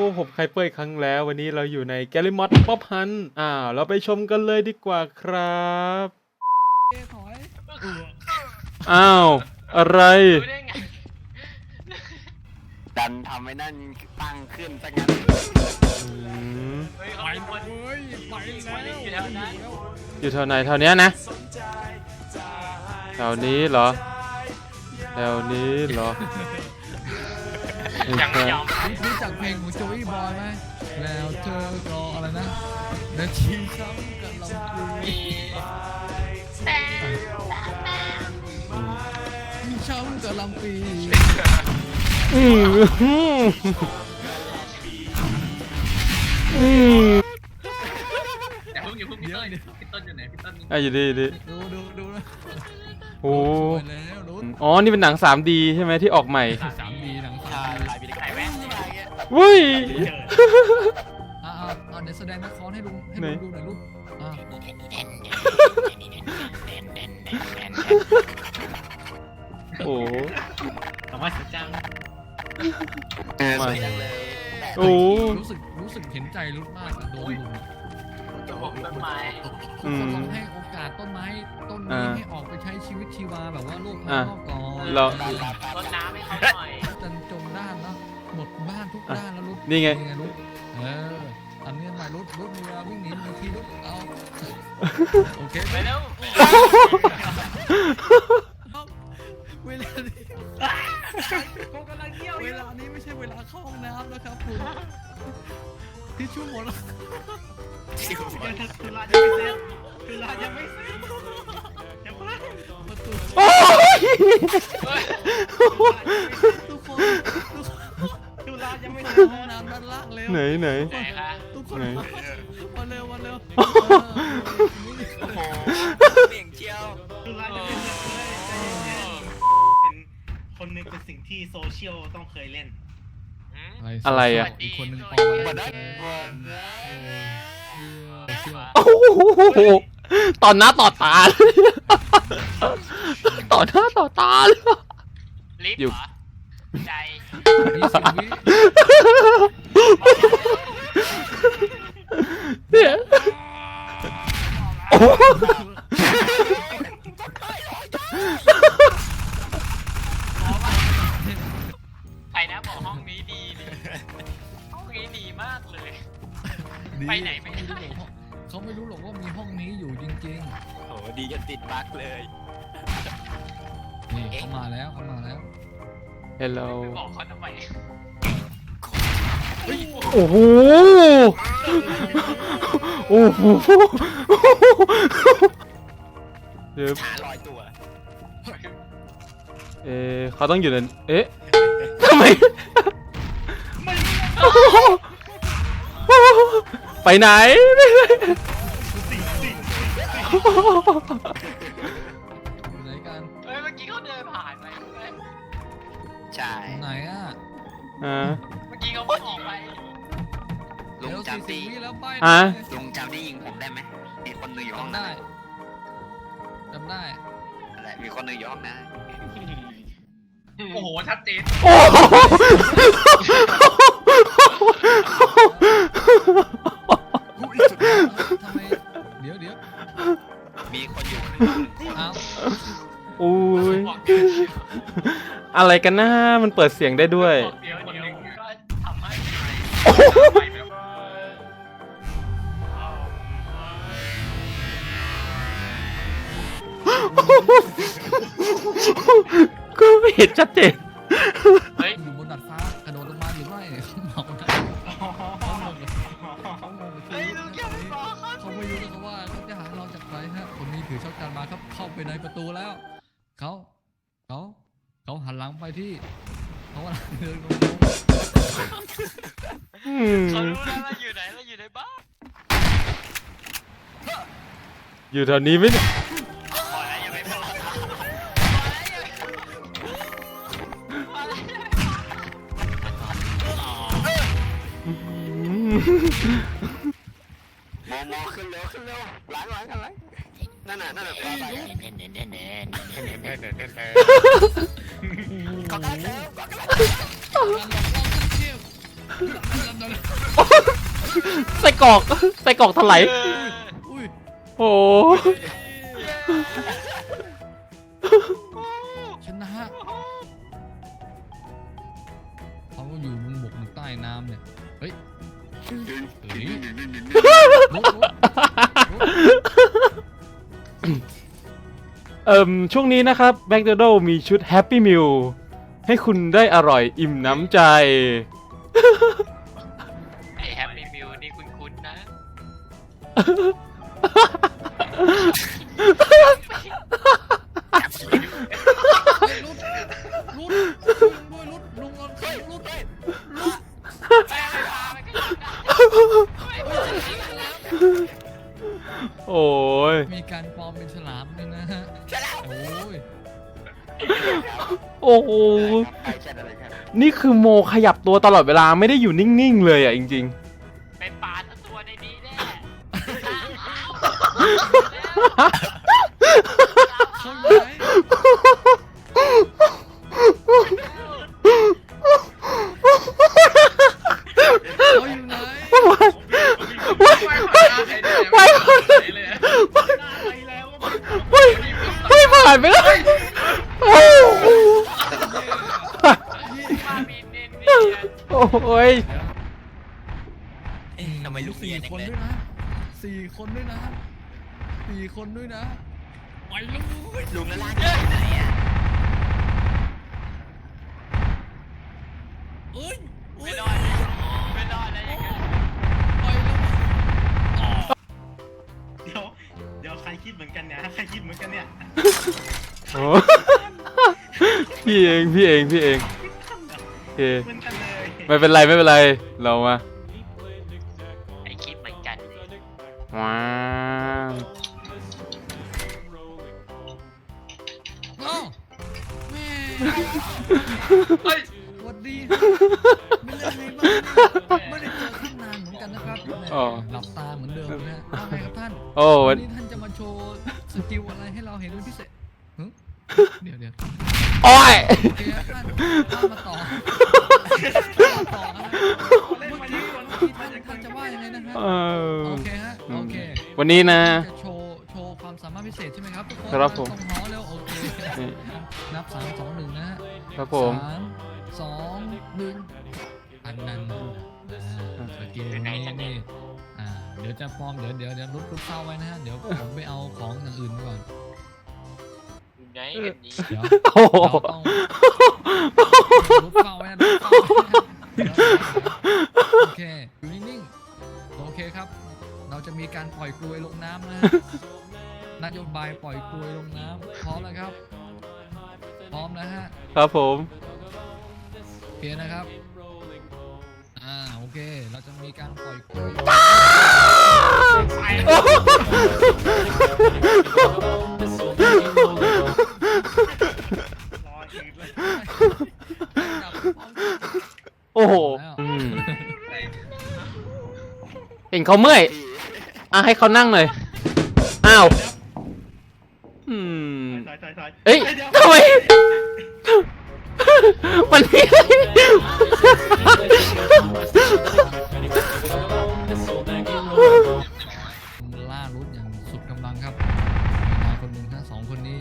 พวกผมไคเปอร์อีกครั้งแล้ว วันนี้เราอยู่ในแกลิมอดป๊อปฮันอ่าเราไปชมกันเลยดีกว่าครับถอยอ้าว อะไรรู้ได้ไงดันทำให้นั่นตั้งขึ้นซะงั้นอืมเฮ้ยเขามีคนเฮ้ยไปแล้วอยู่แถวนั้นอยู่แถวไหนแถวเนี้ยนะแถวนี้เหรอแถวนี้เหรอ ยังไม่ยอมรู้จักเพลงของโจวี่บอยไหมแล้วเธอก็อะไรนะแล้วช้ำกับเรามีแต่ช้ำกับลำปีอืมอืมอย่พี่ต้นอยู่ไหนพี่ต้นอะอยู่ดีอยู่ดีดูดูดูนะโอ้อ๋อ นี่เป็นหนัง 3D ใช่ไหมที่ออกใหม่ 3D หนังไทย เว้ย อ่าอ่าเดี๋ยวแสดงละครให้ลุงให้ไหนลุงดูหน่อยลูกอ่าโอ้สามารถสจังเออมาสวยจังเลยโอ้รู้สึกรู้สึกเห็นใจรุดมากอะโดนลุงตัวผมต้นไม้ทุกคนลองให้โอกาสต้นไม้ต้นนี้ให้ออกไปใช้ชีวิตชีวาแบบว่าโลกภายนอกก่อนเรารดน้ำให้เขาหน่อย หมดบ้านทุกด้านแล้วรุดนี่ไงนี่ไง รุดเอออันนี้มารุดรุดมีเวลาวิ่งหนีบางทีรุดเอาโอเคไปเร็วเวลานี้ผมกำลังเที่ยวอเวยู่ลานี้ไม่ใช่เวลาเข้าห้องน้ำนะครับคุณที่ชั่วโมงละคือลายังไม่เสร็จคือลายังไม่เสร็จยังไม่ประตูโอ้ยทุกคนทุกานล่างเร็วไหนไหน ไหนคะ ทุกคนไหน มาเร็วมาเร็วโอ้โหเบี่ยงเชียวคือร้านจะเป็นเรื่องเลยใจเย็นๆเป็นคนหนึ่งเป็นสิ่งที่โซเชียลต้องเคยเล่น อะไรอะ อีกคนหนึ่งปหมอดงได้เชื่อโอ้โหต่อหน้าต่อตาเลยต่อหน้าต่อตาเลย ลิฟต์อยู่เหรอ ใจ ยี่สิบวิ เนี่ยโอ้โหใครนะบอกห้องนี้ดีดีห้องนี้ดีมากเลย ไปไหนไม่ได้ เขาไม่รู้หรอกว่ามีห้องนี้อยู่จริงโอ้โหดีจนติดบั๊กเลย ๆนี่เขามาแล้วเขามาแล้วเฮลโลไปบอกเขาทำไม โอ้โห โอ้โหเดี๋ยวขาลอยตัว เอ๊ะเขาต้องอยู่ในเอ๊ะทำไม ไปไหน ไหนกันเฮ้ยเมื่อกี้เขาเดินผ่านไปใช่ไหนอะอ่า กี้เขาเพิ่งออกไปลุงเดี๋ยวสี่จำสิที่บวิแล้วไปอะลุงจำที่ยิงผมได้ไหมมีคนหนึ่งอยู่ห้องจำนั้ได้นจำได้นั่นแหละมีคนหนึ่งอยู่ห้องนั้นโอ้โห ชัดเจนโอ้โหทำไมเดี๋ยวเดี๋ยวมีคนอยู่อ้าวโอ้ย บอกเดี๋ยวอะไรกันนะมันเปิดเสียงได้ด้วย บอกเดี๋ ก็ไม่เห็นชัดเจนเฮ้ยอยู่บนดาดฟ้ากระโดดลงมาหรือไม่เขาเมาได้เขางงเลยเขางงเลยเฮ้ยลูกอย่าไปบอกเขาไม่รู้นะครับว่าเขาจะหาเราจากไหนฮะคนนี้ถือช็อตการมาครับเข้าไปในประตูแล้วเขาเขาเขาหันหลังไปที่เขากำลังเดินลง เขารู้แล้วเราอยู่ไหนเราอยู่ในบ้านอยู่แถวนี้ไหมเนี่ยพอแล้วอย่าไปบอกพอแล้วอย่าไปบอกอืมโมโมขึ้นเร็วขึ้นเร็วหลังหลังกันหลังนั่นน่ะนั่นน่ะปลาไปเขาได้แล้วการหลอกล่อขั้นเทพ ใส่กรอกใส่กรอกถลายเอออุ้ยโอ้ชนะเขาก็อยู่บนบกบนใต้น้ำเนี่ยเฮ้ยเฮ้ยลุกลุกลุกเอิ่มช่วงนี้นะครับแ c คโดนัลมีชุด Happy Meal ให้คุณได้อร่อยอิ่มน้ำใจไอแฮปปี้มิวนี่คุ้นๆนะเฮ้ยลุกลุกด้วยลุกลุงนอนข้างลุกลุกไปไปพาไปก็ยังได้โอ้ยมีการปลอมเป็นฉลามด้วยนะฮะโอ้ยโอ้โหไปแค่อะไรครับ นี่คือโมขยับตัวตลอดเวลาไม่ได้อยู่นิ่ง ๆ เลยอะ จริงไเขาอยู่ไหนเขาอยู่ไหนๆไม่ไม่ไม่ผ่านไปเลยโอ้โหมามีเนียนเนียนโอ้ยทำไมลูกเมีสี่ยจัคงนเลยด้วยนะสี่คนด้วยนะ สี่คนด้วยนะ ไปเลยลุงแล้วลากที่ไหนอะเอ้ยไม่รอดนะไม่รอดนะอย่างนั้นไปเลยเดี๋ยว เดี๋ยวใครคิดเหมือนกันเนี่ยใครคิดเหมือนกันเนี่ยโอ้ พี่เองพี่เองพี่เองโอเคเหมือนกันเลยไม่เป็นไรไม่เป็นไรเรามาไอคิดเหมือนกันว้าว แม่สวัสดีไม่เล่นไงบ้างเนี่ยไม่ได้เจอท่านนานเหมือนกันนะครับแหม่อ๋อ หลับตาเหมือนเดิมนะฮะว่าไงครับท่านโอ้วัวันนนี้ท่านจะมาโชว์สกิลอะไรให้เราเห็นเป็นพิเศษหึเดี๋ยวเดี๋ยวโอ้ย โอเคครับท่านท่านมาต่อมาต่อนะฮะเมื่อกี้เมื่อกี้ท่านท่านจะว่ายังไงนะฮะเออ โอเคฮะโอเค วันนี้นะ จะโชว์ โชว์ความสามารถพิเศษใช่ไหมครับทุกคนครับผมต้องหอเร็วโอเค นี่ นับสามสองหนึ่งนะฮะ ครับผมสามสองหนึ่งอันนั้นอ่าสกิลนี้นี่อ่าเดี๋ยวจะปลอมเดี๋ยวเดี๋ยวเดี๋ยวรุดรุดเข้าไว้นะฮะเดี๋ยวผมไปเอาของอย่างอื่นก่อนอยู่ไหนกันนี้เดี๋ยวโอ้โหเราต้องรุดเข้าไว้นะรุดเข้าไว้นะเดี๋ยวโอเคอยู่นิ่งๆโอเคครับ เราจะมีการปล่อยกลวยลงน้ำนะฮะนโยบายปล่อยกลวยลงน้ำพร้อมแล้วครับ พร้อมนะฮะครับผมโอเคนะครับ อ่าโอเค เราจะมีการปล่อยกล้วยรออีกเลยจับพร้อมโอ้โหแล้วอืมเห็นเขาเมื่อยอะให้เขานั่งหน่อยอ้าว อืม ถอยถอยถอย เอ้ยดี๋วทำไมมันมีอะไรล่ารุดอย่างสุดกำลังครับมีนายคนหนึ่งทั้งสองคนนี้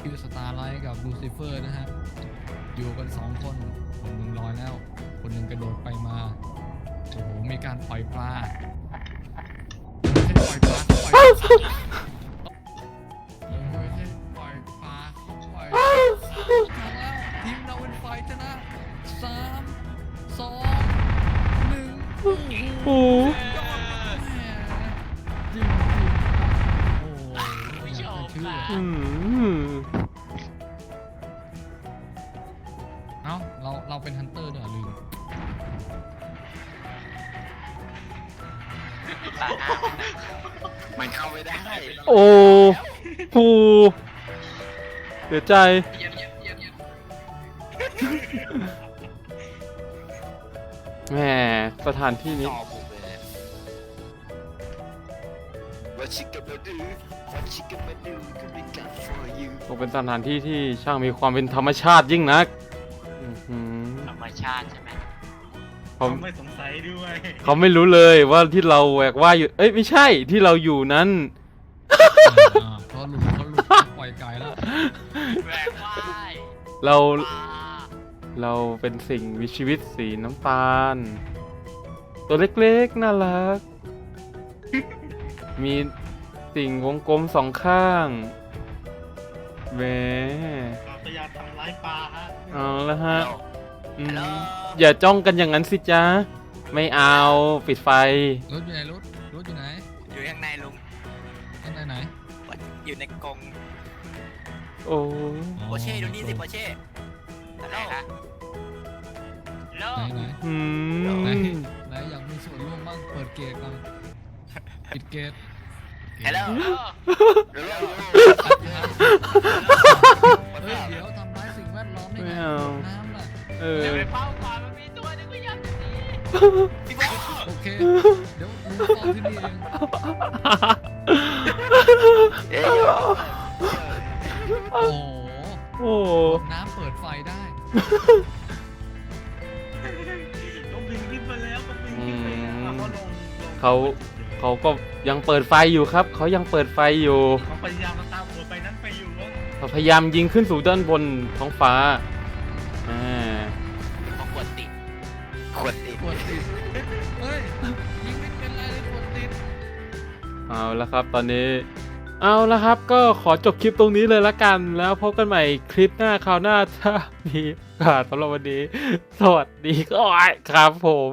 คือสตาร์ไลท์กับลูซิเฟอร์นะฮะ อยู่กันสองคนคนหนึ่งลอยแล้ว คนหนึ่งกระโดดไปมา โอ้โห มีการปล่อยปลาไม่ใช่ปล่อยปลาเขาปล่อยไม่ โหโอ้ยอดมากแหม่จริงจริงโอ้โหไม่อยากจะเชื่ออืมเอ้าเราเราเป็นฮันเตอร์ด้วยเหรอลืมตาหน้ามันเข้าไม่ได้โอ้ปูเสียใจ เยี่ยมเยี่ยมเยี่ยมเยี่ยม แหมสถานที่นี้ต่อผมเลย What you gonna do What you gonna do to be good for you คงเป็นสถานที่ที่ช่างมีความเป็นธรรมชาติยิ่งนักอื้อหือธรรมชาติใช่ไหมเขาเขาไม่สงสัยด้วยเขาไม่รู้เลยว่าที่เราแหวกว่ายอยู่ เอ้ยไม่ใช่ที่เราอยู่นั้น อ่าเขาหลุดเขาหลุดปล่อยไก่แล้ว แหวกว่ายเราปลา เราเป็นสิ่งมีชีวิตสีน้ำตาล ตัวเล็กๆ น่ารัก มีสิ่งวงกลมสองข้างแหมพยายามทำร้ายปลาฮะเอาละฮะอืมฮัลโหลอย่าจ้องกันอย่างนั้นสิจ๊ะ ไม่เอาปิดไฟ รถอยู่ไหนรถรถอยู่ไหนอยู่ข้างในลุงข้างในไหนอยู่ในกรงโอ้อ๋อโปเช่ดูนี่สิโปเช่ ฮัลโหลไหนฮะโลไหนไหนอืมไหนไหนอยากมีส่วนร่วมบ้างเปิดเกตก่อนปิดเกตฮัลโหลโลฮัลโหลเฮ้ยเดี๋ยวทำร้ายสิ่งแวดล้อมได้ไงน้ำล่ะเอเดี๋ยวอไปเฝ้าก่อนมันมีตัวหนึงก็ยังจะหนีพี่บอสโอเคเดี๋ยวลุงเฝ้าที่นี่เองเอ้ยโอ้โหโอ้น้ำเปิดไฟได้ ต้องบินขึ้นไปแล้วต้องบินขึ้นไปแล้วเขาลงลงเขาเขาก็ยังเปิดไฟอยู่ครับ เขายังเปิดไฟอยู่เขาพยายามมาตามหัวไปนั้นไปอยู่ว่าเขาพยายามยิงขึ้นสู่ด้านบนท้องฟ้าอ่าเขาขวดติดขวดติดกดติดเฮ้ยยิงไม่เป็นไรเลยกดติดเอาละครับ ตอนนี้ เอาละครับก็ขอจบคลิปตรงนี้เลยละกัน แล้วพบกันใหม่คลิปหน้าคราวหน้าถ้ามีโอกาสสำหรับวันนี้ สวัสดีก็ครับผม